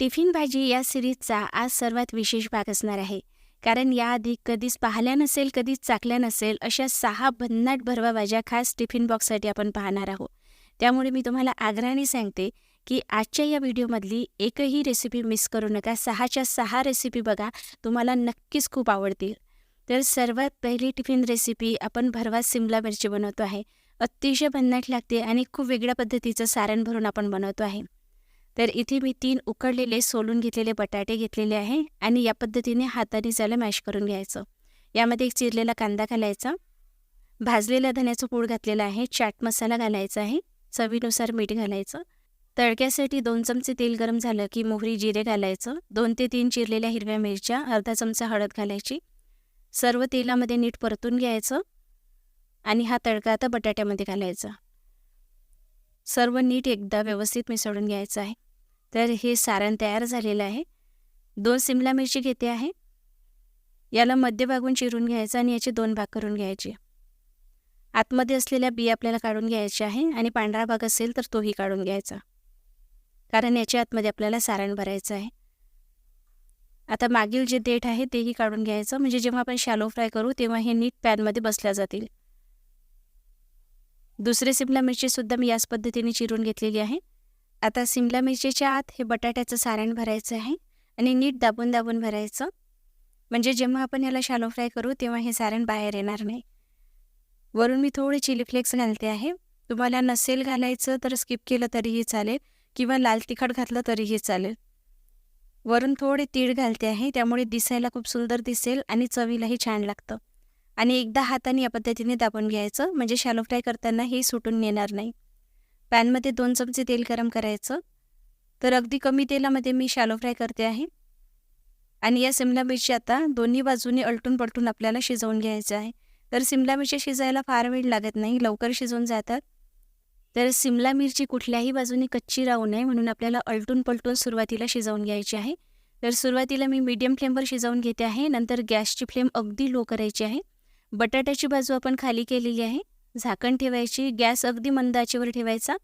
Tiffin भाजी या सिरीजचा आज सर्वात विशेष भाग असणार आहे. कारण याआधी कधीच पाहिल्या नसेल कधीच चाकल्या नसेल अशा सहा भन्नाट भरवा भाज्या खास टिफिन बॉक्ससाठी आपण पाहणार आहोत. त्यामुळे मी तुम्हाला आग्रहाने सांगते की आजच्या या व्हिडिओमधली एकही रेसिपी मिस करू नका. सहाच्या सहा रेसिपी बघा तुम्हाला नक्कीच खूप आवडतील. तर सर्वात पहिली टिफिन रेसिपी आपण भरवा सिमला मिरची बनवतो आहे. अतिशय भन्नाट लागते आणि खूप वेगळ्या पद्धतीचं सारण भरून आपण बनवतो आहे. तर इथे मी तीन उकडलेले सोलून घेतलेले बटाटे घेतलेले आहे आणि या पद्धतीने हाताने ज्याला मॅश करून घ्यायचं. यामध्ये एक चिरलेला कांदा घालायचा. भाजलेल्या धण्याचं पूड घातलेला आहे. चाट मसाला घालायचा आहे. चवीनुसार मीठ घालायचं. तडक्यासाठी दोन चमचे तेल गरम झालं की मोहरी जिरे घालायचं. दोन ते तीन चिरलेल्या हिरव्या मिरच्या अर्धा चमचा हळद घालायची. सर्व तेलामध्ये नीट परतून घ्यायचं आणि हा तडका आता बटाट्यामध्ये घालायचा. सर्व नीट एकदा व्यवस्थित मिसळून घ्यायचं आहे. तर हे सारण तयार झालेलं आहे. दोन सिमला मिरची घेते आहे. याला मध्यभागून चिरून घ्यायचं आणि याचे दोन भाग करून घ्यायचे. आतमध्ये असलेल्या बी आपल्याला काढून घ्यायचे आहे आणि पांढरा भाग असेल तर तोही काढून घ्यायचा. कारण याच्या आतमध्ये आपल्याला सारण भरायचं आहे. आता मागील जे देठ आहे तेही काढून घ्यायचं. म्हणजे जेव्हा आपण शॅलो फ्राय करू तेव्हा हे नीट पॅनमध्ये बसल्या जातील. दुसरे सिमला मिरचीसुद्धा मी याच पद्धतीने चिरून घेतलेली आहे. आता सिमला मिरचीच्या आत हे बटाट्याचं सारण भरायचं आहे आणि नीट दाबून दाबून भरायचं. म्हणजे जेव्हा आपण याला शालो फ्राय करू तेव्हा हे सारण बाहेर येणार नाही. वरून मी थोडे चिली फ्लेक्स घालते आहे. तुम्हाला नसेल घालायचं तर स्किप केलं तरीही चालेल किंवा लाल तिखट घातलं तरीही चालेल. वरून थोडे तीळ घालते आहे. त्यामुळे दिसायला खूप सुंदर दिसेल आणि चवीलाही छान लागतं. आणि एकदा हाताने या पद्धतीने दाबून घ्यायचं. म्हणजे शॅलो फ्राय करताना हे सुटून येणार नाही. पॅनमध्ये दोन चमचे तेल गरम करायचं. तर अगदी कमी तेलामध्ये मी शालो फ्राय करते आहे. आणि या सिमला मिरची आता दोन्ही बाजूने अलटून पलटून आपल्याला शिजवून घ्यायचं आहे. तर सिमला मिरची शिजायला फार वेळ लागत नाही लवकर शिजवून जातात. तर सिमला मिरची कुठल्याही बाजूने कच्ची राहू नये म्हणून आपल्याला अलटून पलटून सुरुवातीला शिजवून घ्यायची आहे. तर सुरुवातीला मी मीडियम फ्लेमवर शिजवून घेते आहे. नंतर गॅसची फ्लेम अगदी लो करायची आहे. बटाट्याची बाजू आपण खाली केलेली आहे. झाकण ठेवायची गॅस अगदी मंद आचेवर ठेवायचा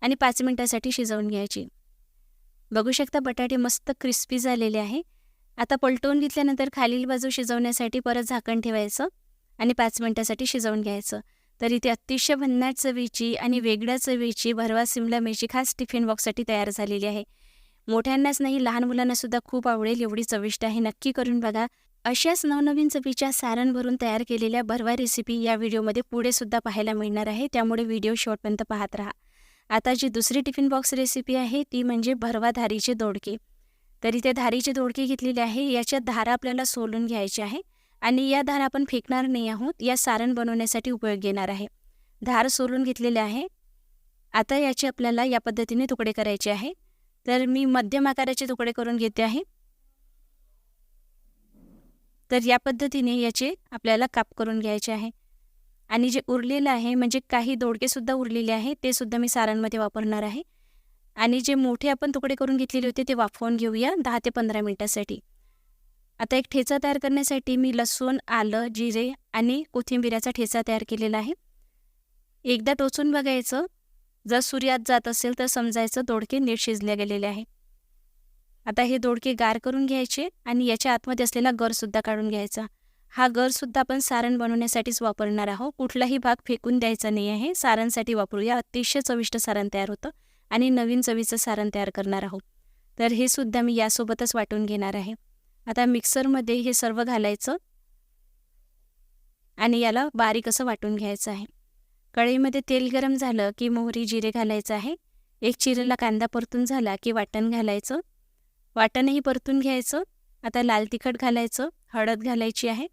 आणि पाच मिनटासाठी शिजवून घ्यायची. बघू शकता बटाटे मस्त क्रिस्पी झालेले आहे. आता पलटवून घेतल्यानंतर खालील बाजू शिजवण्यासाठी परत झाकण ठेवायचं आणि पाच मिनटासाठी शिजवून घ्यायचं. तर इथे अतिशय भन्नाट चवीची आणि वेगळ्या चवीची भरवा सिमला मिरची खास टिफिन बॉक्ससाठी तयार झालेली आहे. मोठ्यांनाच नाही लहान मुलांनासुद्धा खूप आवडेल एवढी चविष्ट आहे. नक्की करून बघा. अशाच नवनवीन चवीच्या सारण भरून तयार केलेल्या भरवा रेसिपी या व्हिडिओमध्ये पुढे सुद्धा पाहायला मिळणार आहे. त्यामुळे व्हिडिओ शॉर्टपर्यंत पाहत राहा. आता जी दुसरी टिफिन बॉक्स रेसिपी आहे ती म्हणजे भरवा धारीचे दोडके. तरी ते धारीचे दोडके घेतलेले आहे. याच्या धारा आपल्याला सोलून घ्यायचे आहे. आणि या धारा आपण फेकणार नाही आहोत. या सारण बनवण्यासाठी उपयोग येणार आहे. धार सोलून घेतलेले आहे. आता याचे आपल्याला या पद्धतीने तुकडे करायचे आहे. तर मी मध्यम आकाराचे तुकडे करून घेते आहे. तर या पद्धतीने याचे आपल्याला काप करून घ्यायचे आहे. आणि जे उरलेलं आहे म्हणजे काही दोडकेसुद्धा उरलेले आहे ते सुद्धा मी सारांमध्ये वापरणार आहे. आणि जे मोठे आपण तुकडे करून घेतलेले होते ते वाफवून घेऊया दहा ते पंधरा मिनटासाठी. आता एक ठेचा तयार करण्यासाठी मी लसूण आलं जिरे आणि कोथिंबिऱ्याचा ठेचा तयार केलेला आहे. एकदा टोचून बघायचं. जर सूर्यात जात असेल तर समजायचं दोडके नीट शिजले गेलेले आहे. आता हे दोडके गार करून घ्यायचे आणि याच्या आतमध्ये असलेला गरसुद्धा काढून घ्यायचा. हा गरसुद्धा आपण सारण बनवण्यासाठीच वापरणार आहोत. कुठलाही भाग फेकून द्यायचा नाही आहे. सारणसाठी वापरूया. अतिशय चविष्ट सारण तयार होतं आणि नवीन चवीचं सारण तयार करणार आहोत. तर हे सुद्धा मी यासोबतच वाटून घेणार आहे. आता मिक्सरमध्ये हे सर्व घालायचं आणि याला बारीक असं वाटून घ्यायचं आहे. कढईमध्ये तेल गरम झालं की मोहरी जिरे घालायचं आहे. एक चिरेला कांदा परतून झाला की वाटण घालायचं. वाटणही परतून घ्यायचं. आता लाल तिखट घालायचं. हळद घालायची आहे.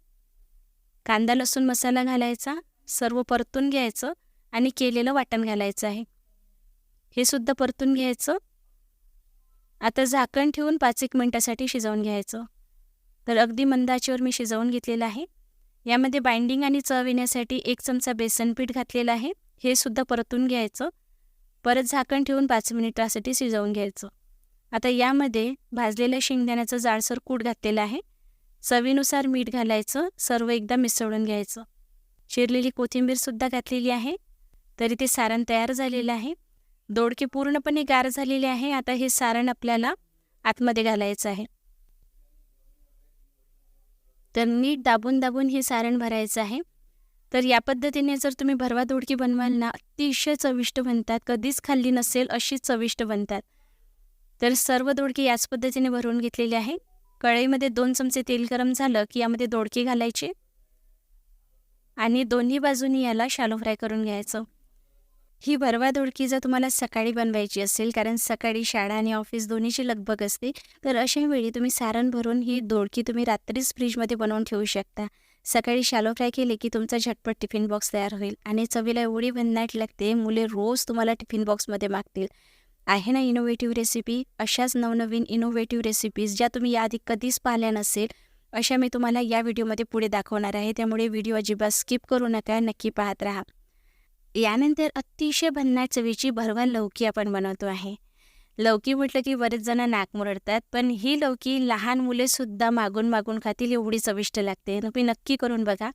कांदा लसूण मसाला घालायचा. सर्व परतून घ्यायचं आणि केलेलं वाटण घालायचं आहे. हे सुद्धा परतून घ्यायचं. आता झाकण ठेवून पाच एक मिनटासाठी शिजवून घ्यायचं. तर अगदी मंदाचीवर मी शिजवून घेतलेलं आहे. यामध्ये बाइंडिंग आणि चव येण्यासाठी एक चमचा बेसन पीठ घातलेलं आहे. हे सुद्धा परतून घ्यायचं. परत झाकण ठेवून पाच मिनिटासाठी शिजवून घ्यायचं. आता यामध्ये भाजलेल्या शेंगदाण्याचं जाडसर कूट घातलेलं आहे. चवीनुसार मीठ घालायचं सर्व एकदा मिसळून घ्यायचं. चिरलेली कोथिंबीरसुद्धा घातलेली आहे. तरी ते सारण तयार झालेलं आहे. दोडके पूर्णपणे गार झालेले आहे. आता हे सारण आपल्याला आतमध्ये घालायचं आहे. तर नीट दाबून दाबून हे सारण भरायचं आहे. तर या पद्धतीने जर तुम्ही भरवा दोडकी बनवाल ना अतिशय चविष्ट बनतात. कधीच खाल्ली नसेल अशीच चविष्ट बनतात. तर सर्व दोडकी याच पद्धतीने भरून घेतलेली आहे कढईमध्ये दोन चमचे तेल गरम झालं की यामध्ये दोडके घालायचे आणि दोन्ही बाजूनी याला शालो फ्राय करून घ्यायचं. ही भरवा दोडकी जर तुम्हाला सकाळी बनवायची असेल कारण सकाळी शाळा आणि ऑफिस दोन्हीची लगबग असते तर अशा वेळी तुम्ही सारण भरून ही दोडकी तुम्ही रात्रीच फ्रीजमध्ये बनवून ठेवू शकता. सकाळी शालो फ्राय केले की तुमचा झटपट टिफिन बॉक्स तयार होईल आणि चवीला एवढी भन्नाट लागते मुले रोज तुम्हाला टिफिन बॉक्समध्ये मागतील. आहे ना इनोव्हेटिव्ह रेसिपी अशाच नवनवीन इनोव्हेटिव्ह रेसिपीज ज्या तुम्ही याआधी कधीच पाहिल्या नसेल अशा मी तुम्हाला या व्हिडिओमध्ये पुढे दाखवणार आहे. त्यामुळे व्हिडिओ अजिबात स्किप करू नका नक्की पाहत राहा. यानंतर अतिशय भन्नाट चवीची भरवान लौकी आपण बनवतो आहे. लौकी म्हटलं की बरेच जण नाक मुरडतात पण ही लौकी लहान मुलेसुद्धा मागून मागून खातील एवढी चविष्ट लागते. तुम्ही नक्की करून बघा.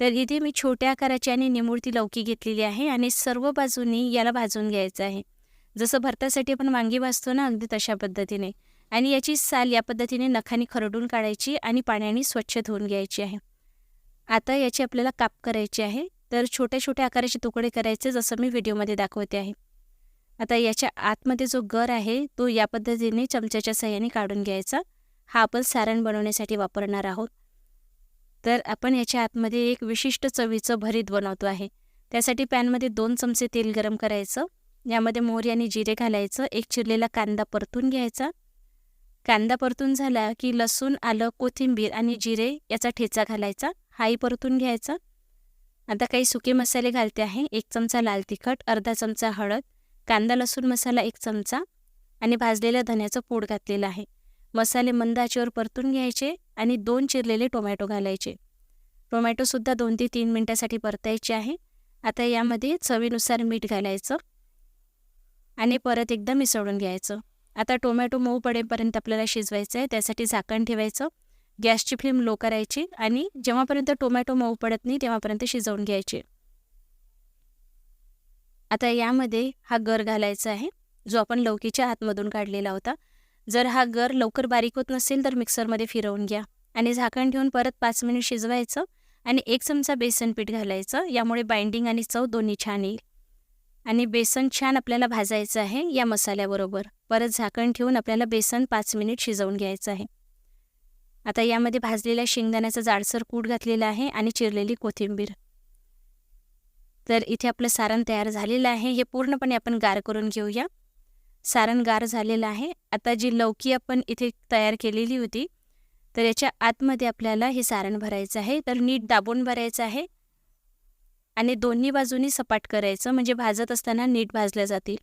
तर इथे मी छोट्या आकाराची आणि निमुळती लौकी घेतलेली आहे आणि सर्व बाजूंनी याला भाजून घ्यायचं आहे. जसं भरतासाठी आपण वांगी भाजतो ना अगदी तशा पद्धतीने. आणि याची साल या पद्धतीने नखाने खरडून काढायची आणि पाण्याने स्वच्छ धुवून घ्यायची आहे. आता याची आपल्याला काप करायची आहे. तर छोट्या छोट्या आकाराचे तुकडे करायचे जसं मी व्हिडिओमध्ये दाखवते आहे. आता याच्या आतमध्ये जो गर आहे तो या पद्धतीने चमच्याच्या सहाय्याने काढून घ्यायचा. हा आपण सारण बनवण्यासाठी वापरणार आहोत. तर आपण याच्या आतमध्ये एक विशिष्ट चवीचं भरीत बनवतो आहे. त्यासाठी पॅनमध्ये दोन चमचे तेल गरम करायचं. यामध्ये मोहरी आणि जिरे घालायचं एक चिरलेला कांदा परतून घ्यायचा. कांदा परतून झाला की लसूण आलं कोथिंबीर आणि जिरे याचा ठेचा घालायचा. हाही परतून घ्यायचा. आता काही सुके मसाले घालते आहे. एक चमचा लाल तिखट अर्धा चमचा हळद कांदा लसूण मसाला एक चमचा आणि भाजलेल्या धन्याचं पूड घातलेलं आहे. मसाले मंद आचेवर परतून घ्यायचे आणि दोन चिरलेले टोमॅटो घालायचे. टोमॅटोसुद्धा दोन ते तीन मिनटासाठी परतायचे आहे. आता यामध्ये चवीनुसार मीठ घालायचं. आणि परत एकदा मिसळून घ्यायचं. आता टोमॅटो मऊ पडेपर्यंत आपल्याला शिजवायचं आहे त्यासाठी झाकण ठेवायचं. गॅसची फ्लेम लो करायची आणि जेव्हापर्यंत टोमॅटो मऊ पडत नाही तेव्हापर्यंत शिजवून घ्यायचे. आता यामध्ये हा गर घालायचा आहे जो आपण लौकीच्या आतमधून काढलेला होता. जर हा गर लवकर बारीक होत नसेल तर मिक्सरमध्ये फिरवून घ्या. आणि झाकण ठेवून परत पाच मिनिट शिजवायचं आणि एक चमचा बेसन पीठ घालायचं. यामुळे बाइंडिंग आणि चव दोन्ही छान येईल. आणि बेसन छान आपल्याला भाजायचं आहे या मसाल्याबरोबर. परत झाकण ठेवून आपल्याला बेसन पाच मिनिट शिजवून घ्यायचं आहे. आता यामध्ये भाजलेल्या शेंगदाण्याचा जाडसर कूट घातलेला आहे आणि चिरलेली कोथिंबीर. तर इथे आपलं सारण तयार झालेलं आहे. हे पूर्णपणे आपण गार करून घेऊया. सारण गार झालेलं आहे. आता जी लौकी आपण इथे तयार केलेली होती तर याच्या आतमध्ये आपल्याला हे सारण भरायचं आहे. तर नीट दाबून भरायचं आहे. आणि दोन्ही बाजूनी सपाट करायचं म्हणजे भाजत असताना नीट भाजल्या जातील.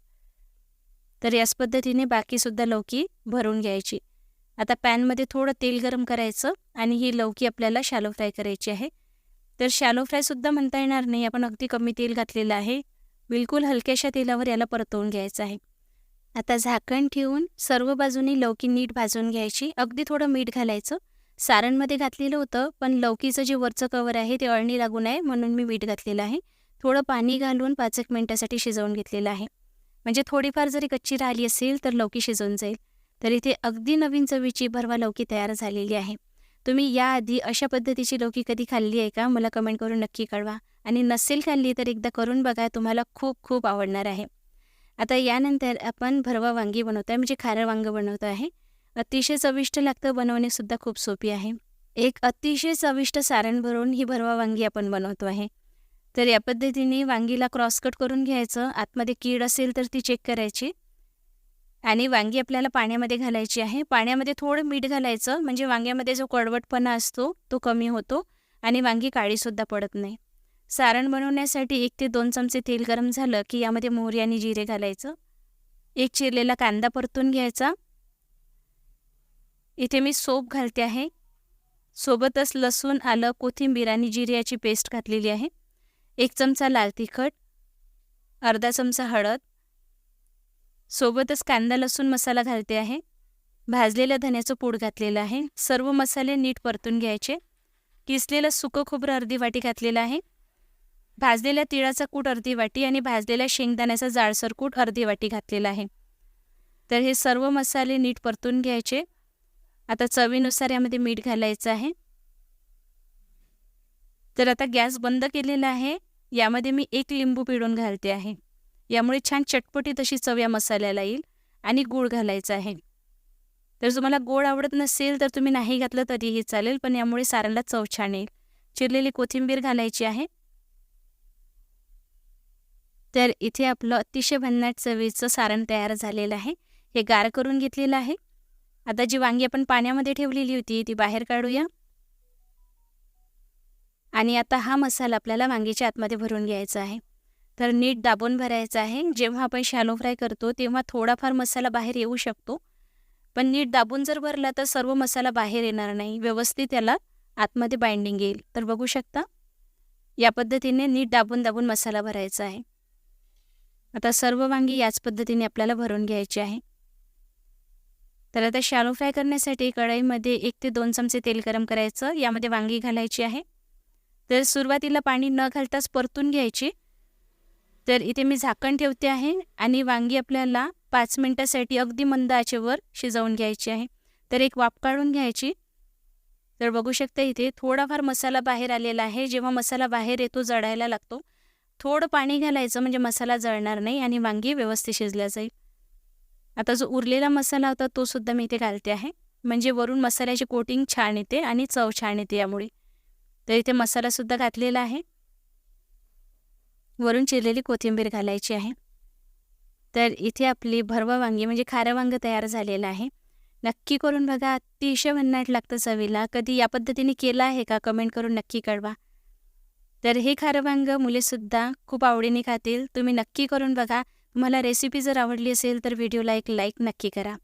तर याच पद्धतीने बाकीसुद्धा लौकी भरून घ्यायची. आता पॅनमध्ये थोडं तेल गरम करायचं आणि ही लौकी आपल्याला शॅलो फ्राय करायची आहे. तर शॅलो फ्रायसुद्धा म्हणता येणार नाही आपण अगदी कमी तेल घातलेलं आहे. बिलकुल हलक्याशा तेलावर याला परतवून घ्यायचं आहे. आता झाकण ठेवून सर्व बाजूनी लौकी नीट भाजून घ्यायची. अगदी थोडं मीठ घालायचं. सारणमध्ये घातलेलं होतं पण लौकीचं जे वरचं कवर आहे ते अळणी लागू नये म्हणून मी मीठ घातलेलं आहे. थोडं पाणी घालून पाच एक मिनटासाठी शिजवून घेतलेलं आहे. म्हणजे थोडीफार जरी कच्ची राहिली असेल तर लौकी शिजवून जाईल. तर इथे अगदी नवीन चवीची भरवा लौकी तयार झालेली आहे. तुम्ही याआधी अशा पद्धतीची लौकी कधी खाल्ली आहे का? मला कमेंट करून नक्की कळवा. आणि नसेल खाल्ली तर एकदा करून बघा तुम्हाला खूप खूप आवडणार आहे. आता यानंतर आपण भरवा वांगी बनवतो आहे म्हणजे खारं वांग बनवतो आहे. अतिशय चविष्ट लागतं बनवणेसुद्धा खूप सोपी आहे. एक अतिशय चविष्ट सारण भरून ही भरवा वांगी आपण बनवतो आहे. तर या पद्धतीने वांगीला क्रॉसकट करून घ्यायचं. आतमध्ये कीड असेल तर ती चेक करायची. आणि वांगी आपल्याला पाण्यामध्ये घालायची आहे. पाण्यामध्ये थोडं मीठ घालायचं. म्हणजे वांग्यामध्ये जो कडवटपणा असतो तो कमी होतो आणि वांगी काळीसुद्धा पडत नाही. सारण बनवण्यासाठी एक ते दोन चमचे तेल गरम झालं की यामध्ये मोहरी आणि जिरे घालायचं. एक चिरलेला कांदा परतून घ्यायचा. इथे मी सोप घालते आहे. सोबतच लसूण आलं कोथिंबीर आणि जिऱ्याची पेस्ट घातलेली आहे. एक चमचा लाल तिखट अर्धा चमचा हळद. सोबतच कांदा लसूण मसाला घालते आहे. भाजलेल्या धन्याचं पूड घातलेलं आहे. सर्व मसाले नीट परतून घ्यायचे. किसलेलं सुकं खोबरं अर्धी वाटी घातलेलं आहे. भाजलेल्या तिळाचा कूट अर्धी वाटी आणि भाजलेल्या शेंगदाण्याचा जाडसर कूट अर्धी वाटी घातलेला आहे. तर हे सर्व मसाले नीट परतून घ्यायचे. आता चवीनुसार यामध्ये मीठ घालायचं आहे. तर आता गॅस बंद केलेला आहे. यामध्ये मी एक लिंबू पिळून घालते आहे. यामुळे छान चटपटी तशी चव या मसाल्याला येईल आणि गूळ घालायचा आहे. तर तुम्हाला गोड आवडत नसेल तर तुम्ही नाही घातलं तरीही चालेल पण यामुळे साराला चव छान येईल. चिरलेली कोथिंबीर घालायची आहे. तर इथे आपलं अतिशय भन्नाट चवीचं सारण तयार झालेलं आहे. हे गार करून घेतलेलं आहे. आता जी वांगी आपण पाण्यामध्ये ठेवलेली होती ती बाहेर काढूया. आणि आता हा मसाला आपल्याला वांगीच्या आतमध्ये भरून घ्यायचा आहे. तर नीट दाबून भरायचा आहे. जेव्हा आपण शॅलो फ्राय करतो तेव्हा थोडाफार मसाला बाहेर येऊ शकतो. पण नीट दाबून जर भरला तर सर्व मसाला बाहेर येणार नाही. व्यवस्थित त्याला आतमध्ये बाइंडिंग येईल. तर बघू शकता या पद्धतीने नीट दाबून दाबून मसाला भरायचा आहे. आता सर्व वांगी याच पद्धतीने आपल्याला भरून घ्यायची आहे. तर आता शॅलो फ्राय करण्यासाठी कढईमध्ये एक ते दोन चमचे तेल गरम करायचं. यामध्ये वांगी घालायची आहे. तर सुरुवातीला पाणी न घालताच परतून घ्यायची. तर इथे मी झाकण ठेवते आहे आणि वांगी आपल्याला पाच मिनटासाठी अगदी मंद आचेवर शिजवून घ्यायची आहे. तर एक वाफ काढून घ्यायची. तर बघू शकता इथे थोडाफार मसाला बाहेर आलेला आहे. जेव्हा मसाला बाहेर येतो जळायला लागतो. थोडं पाणी घालायचं म्हणजे मसाला जळणार नाही आणि वांगी व्यवस्थित शिजल्या जाईल. आता जो उरलेला मसाला होता तो सुद्धा मी इथे घालते आहे. म्हणजे वरून मसाल्याची कोटिंग छान येते आणि चव छान येते यामुळे. तर इथे मसालासुद्धा घातलेला आहे. वरून चिरलेली कोथिंबीर घालायची आहे. तर इथे आपली भरवा वांगी म्हणजे खारं वांग तयार झालेलं आहे. नक्की करून बघा अतिशय भन्नाट लागतं चवीला. कधी या पद्धतीने केलं आहे का? कमेंट करून नक्की कळवा. तर हे खारं वांग मुलेसुद्धा खूप आवडीने खातील. तुम्ही नक्की करून बघा. तुम्हाला रेसिपी जर आवडली असेल तर व्हिडिओला एक लाईक नक्की करा.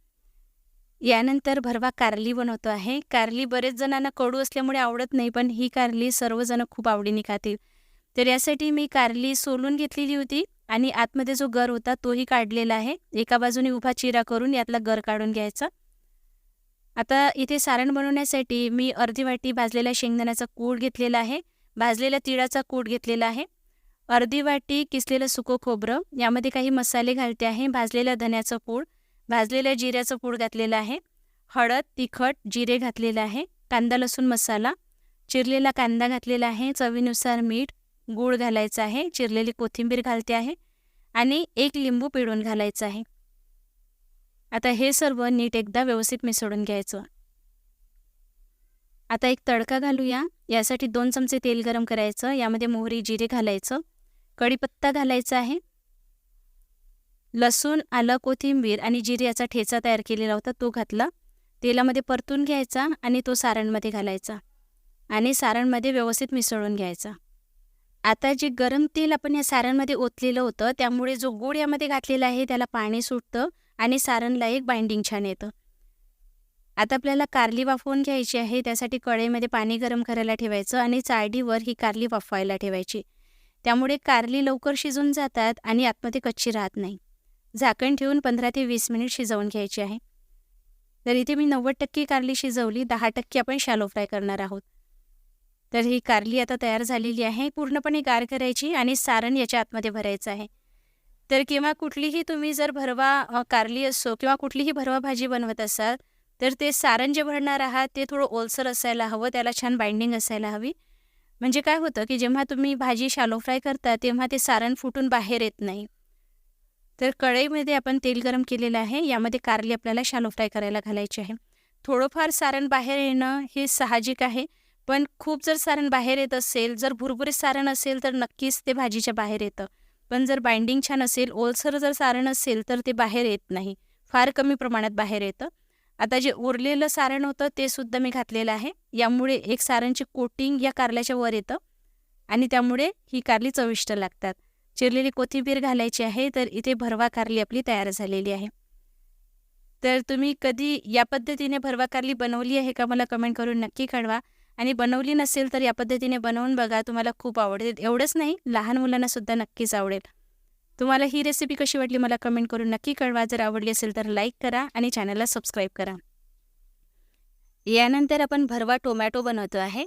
यानंतर भरवा कारली बनवतो आहे. कारली बरेच जणांना कडू असल्यामुळे आवडत नाही पण ही कारली सर्वजण खूप आवडीने खातील. तर यासाठी मी कारली सोलून घेतलेली होती आणि आतमध्ये जो गर होता तोही काढलेला आहे. एका बाजूने उभा चिरा करून यातला गर काढून घ्यायचा. आता इथे सारण बनवण्यासाठी मी अर्धी वाटी भाजलेल्या शेंगदाण्याचा कूड घेतलेला आहे. भाजलेल्या तिळाचा कूट घेतलेला आहे. अर्धी वाटी किसलेलं सुकं खोबरं यामध्ये काही मसाले घालते आहे. भाजलेलं धन्याचं पूड भाजलेल्या जिऱ्याचं पूड घातलेलं आहे. हळद तिखट जिरे घातलेलं आहे. कांदा लसूण मसाला. चिरलेला कांदा घातलेला आहे. चवीनुसार मीठ गूळ घालायचं आहे. चिरलेली कोथिंबीर घालते आहे. आणि एक लिंबू पिळून घालायचं आहे. आता हे सर्व नीट एकदा व्यवस्थित मिसळून घ्यायचं. आता एक तडका घालूया. यासाठी दोन चमचे तेल गरम करायचं. यामध्ये मोहरी जिरे घालायचं. कढीपत्ता घालायचा आहे. लसूण आलं कोथिंबीर आणि जिरे याचा ठेचा तयार केलेला होता तो घातला. तेलामध्ये परतून घ्यायचा आणि तो सारणमध्ये घालायचा आणि सारणमध्ये व्यवस्थित मिसळून घ्यायचा. आता जे गरम तेल आपण या सारणमध्ये ओतलेलं होतं त्यामुळे जो गोड यामध्ये घातलेला आहे त्याला पाणी सुटतं आणि सारणला एक बाइंडिंग छान येतं. आता आपल्याला कारली वाफवून घ्यायची आहे त्यासाठी कढईमध्ये पाणी गरम करायला ठेवायचं आणि चाळडीवर ही कारली वाफवायला ठेवायची. त्यामुळे कारली लवकर शिजून जातात आणि आतमध्ये कच्ची राहत नाही. झाकण ठेवून पंधरा ते वीस मिनिट शिजवून घ्यायची आहे. तर इथे मी नव्वद टक्के कारली शिजवली दहा टक्के आपण शॅलो फ्राय करणार आहोत. तर ही कारली आता तयार झालेली आहे पूर्णपणे गार करायची आणि सारण याच्या आतमध्ये भरायचं आहे. तर किंवा कुठलीही तुम्ही जर भरवा कारली असो किंवा कुठलीही भरवा भाजी बनवत असाल तर ते सारण जे भरणार आहात ते थोडं ओलसर असायला हवं त्याला छान बाइंडिंग असायला हवी. म्हणजे काय होतं की जेव्हा तुम्ही भाजी शालो फ्राय करता तेव्हा ते सारण फुटून बाहेर येत नाही. तर कढईमध्ये आपण तेल गरम केलेलं आहे यामध्ये कारली आपल्याला शालो फ्राय करायला घालायची आहे. थोडंफार सारण बाहेर येणं हे साहजिक आहे पण खूप जर सारण बाहेर येत असेल जर भुरभुरे सारण असेल तर नक्कीच ते भाजीच्या बाहेर येतं. पण जर बाइंडिंग छान असेल ओलसर जर सारण असेल तर ते बाहेर येत नाही. फार कमी प्रमाणात बाहेर येतं. आता जे उरलेलं सारण होतं ते सुद्धा मी घातलेलं आहे. यामुळे एक सारणची कोटिंग या कारल्याच्या वर येतं आणि त्यामुळे ही कारली चविष्ट लागतात. चिरलेली कोथिंबीर घालायची आहे तर इथे भरवा कारली आपली तयार झालेली आहे. तर तुम्ही कधी या पद्धतीने भरवा कारली बनवली आहे का मला कमेंट करून नक्की कळवा. आणि बनवली नसेल तर या पद्धतीने बनवून बघा तुम्हाला खूप आवडेल एवढंच नाही लहान मुलांना सुद्धा नक्कीच आवडेल. तुम्हाला ही रेसिपी कशी वाटली मला कमेंट करून नक्की कळवा. जर आवडली असेल तर लाईक करा आणि चॅनलला सबस्क्राईब करा. यानंतर आपण भरवा टोमॅटो बनवतो आहे.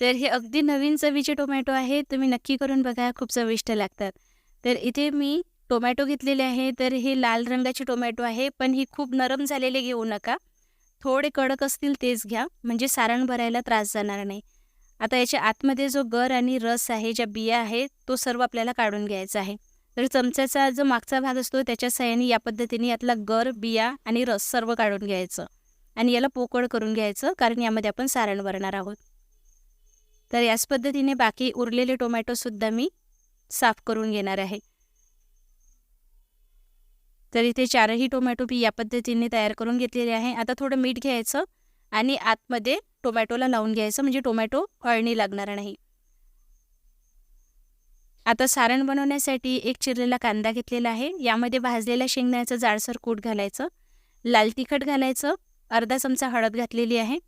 तर हे अगदी नवीन चवीचे टोमॅटो आहे. तुम्ही नक्की करून बघा. खूप चविष्ट लागतात. तर इथे मी टोमॅटो घेतलेले आहे. तर हे लाल रंगाचे टोमॅटो आहे. पण ही खूप नरम झालेले घेऊ नका. थोडे कडक असतील तेच घ्या. म्हणजे सारण भरायला त्रास जाणार नाही. आता याच्या आतमध्ये जो गर आणि रस आहे ज्या बिया आहेत तो सर्व आपल्याला काढून घ्यायचा आहे. तर चमच्याचा जो मागचा भाग असतो त्याच्या सहाय्याने या पद्धतीने यातला गर बिया आणि रस सर्व काढून घ्यायचं. आणि याला पोकळ करून घ्यायचं कारण यामध्ये आपण सारण भरणार आहोत. तर याच पद्धतीने बाकी उरलेले टोमॅटोसुद्धा मी साफ करून घेणार आहे. तर इथे चारही टोमॅटो बी या पद्धतीने तयार करून घेतलेले आहे. आता थोडं मीठ घ्यायचं आणि आतमध्ये टोमॅटोला लावून घ्यायचं म्हणजे टोमॅटो अळणी लागणार नाही. आता सारण बनवण्यासाठी एक चिरलेला कांदा घेतलेला आहे. यामध्ये भाजलेल्या शेंगदाण्याचं जाडसर कूट घालायचं. लाल तिखट घालायचं. अर्धा चमचा हळद घातलेली आहे.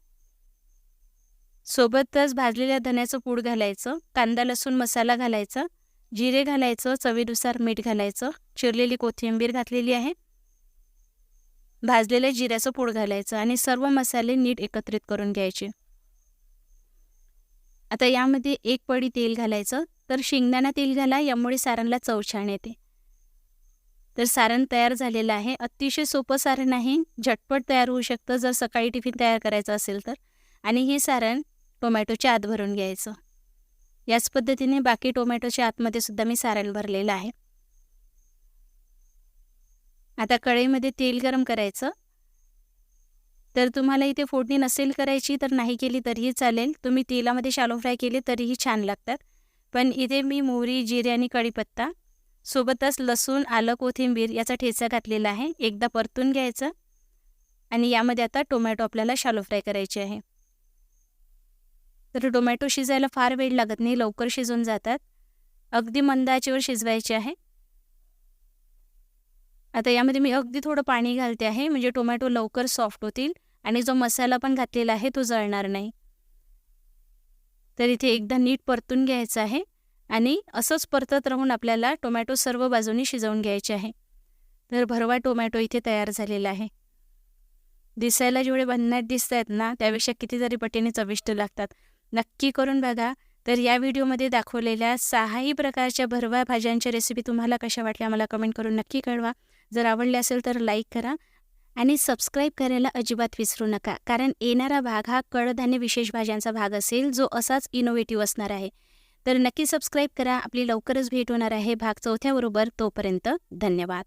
सोबतच भाजलेल्या धन्याचं पूड घालायचं. कांदा लसूण मसाला घालायचा. जिरे घालायचं. चवीनुसार मीठ घालायचं. चिरलेली कोथिंबीर घातलेली आहे. भाजलेल्या जिऱ्याचं पूड घालायचं आणि सर्व मसाले नीट एकत्रित करून घ्यायचे. आता यामध्ये एक पडी तेल घालायचं. तर शेंगदाणा तेल घाला यामुळे सारणला चव छान येते. तर सारण तयार झालेलं आहे. अतिशय सोपं सारण आहे. झटपट तयार होऊ शकतं. जर सकाळी टिफिन तयार करायचं असेल तर. आणि हे सारण टोमॅटोच्या आत भरून घ्यायचं. याच पद्धतीने बाकी टोमॅटोच्या आतमध्ये सुद्धा मी सारण भरलेलं आहे. आता कढईमध्ये तेल गरम करायचं. तर तुम्हाला इथे फोडणी नसेल करायची तर नाही केली तरीही चालेल. तुम्ही तेलामध्ये शालो फ्राय केले तरीही छान लागतात. पण इथे मी मोहरी जिरे आणि कढीपत्ता सोबतच लसूण आलं कोथिंबीर याचा ठेचा घातलेला आहे. एकदा परतून घ्यायचं आणि यामध्ये आता टोमॅटो आपल्याला शालो फ्राय करायचे आहे. तर टोमॅटो शिजायला फार वेळ लागत नाही लवकर शिजून जातात. अगदी मंदाचेवर शिजवायचे आहे. आता यामध्ये मी अगदी थोडं पाणी घालते आहे म्हणजे टोमॅटो लवकर सॉफ्ट होतील आणि जो मसाला पण घातलेला आहे तो जळणार नाही. तर इथे एकदा नीट परतून घ्यायचं आहे आणि असंच परतत राहून आपल्याला टोमॅटो सर्व बाजूनी शिजवून घ्यायचे आहे. तर भरवा टोमॅटो इथे तयार झालेला आहे. दिसायला जेवढे भन्नाट दिसत आहेत ना त्यापेक्षा कितीतरी पटीने चविष्ट लागतात. नक्की करून बघा. तर या व्हिडिओमध्ये दाखवलेल्या सहाही प्रकारच्या भरवा भाज्यांच्या रेसिपी तुम्हाला कशा वाटल्या मला कमेंट करून नक्की कळवा. जर आवडले असेल तर लाईक करा. आणि सबस्क्राईब करायला अजिबात विसरू नका. कारण येणारा भाग हा कडधान्य विशेष भाज्यांचा भाग असेल जो असाच इनोव्हेटिव्ह असणार आहे. तर नक्की सबस्क्राईब करा. आपली लवकरच भेट होणार आहे. भाग चौथ्याबरोबर तोपर्यंत धन्यवाद.